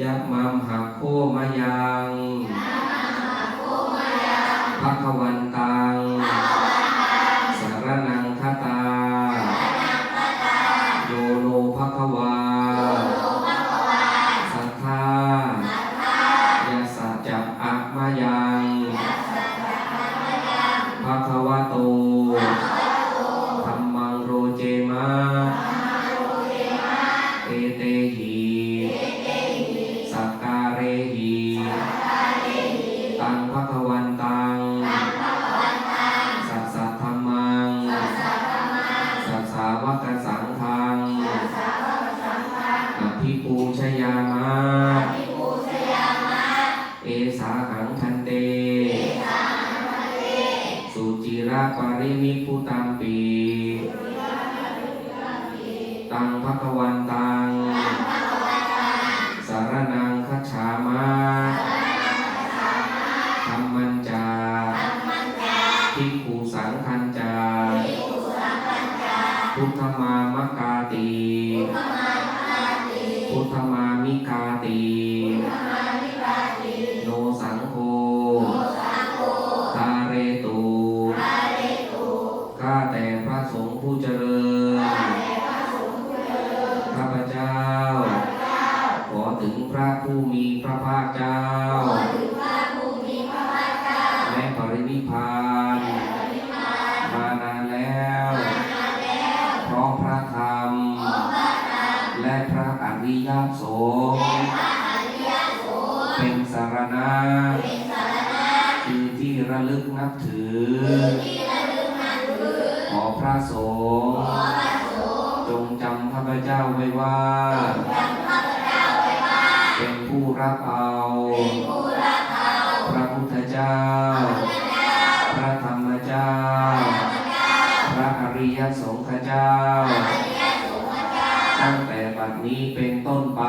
ยะมัมหะโคมายังภะคะวันตัง สารนังคตา โยโลภะคะวา ภิปูชยามะเอสาหังคันเต สุจิระปริมิพุตัมปีตังภควันตัง สารนังคัจฉามะธรรมันจาทิกขุสังคันจา พุทธมามกา พุทธมามิกาติโนสังโฆทาเรตุข้าแต่พระสงฆ์ผู้เจริญ ข้าพเจ้า ขอถึงพระผู้มีพระภาคเจ้า ระอริยสงฆ์เป็นสารณะคือที่ระลึกนับถือ ขอพระสงฆ์จงจำข้าพเจ้าไว้ว่า เป็นผู้รับเอา พระพุทธเจ้า พระธรรมเจ้า พระอริยสงฆ์เจ้า ตั้งแต่บัดนี้เป็นต้นไป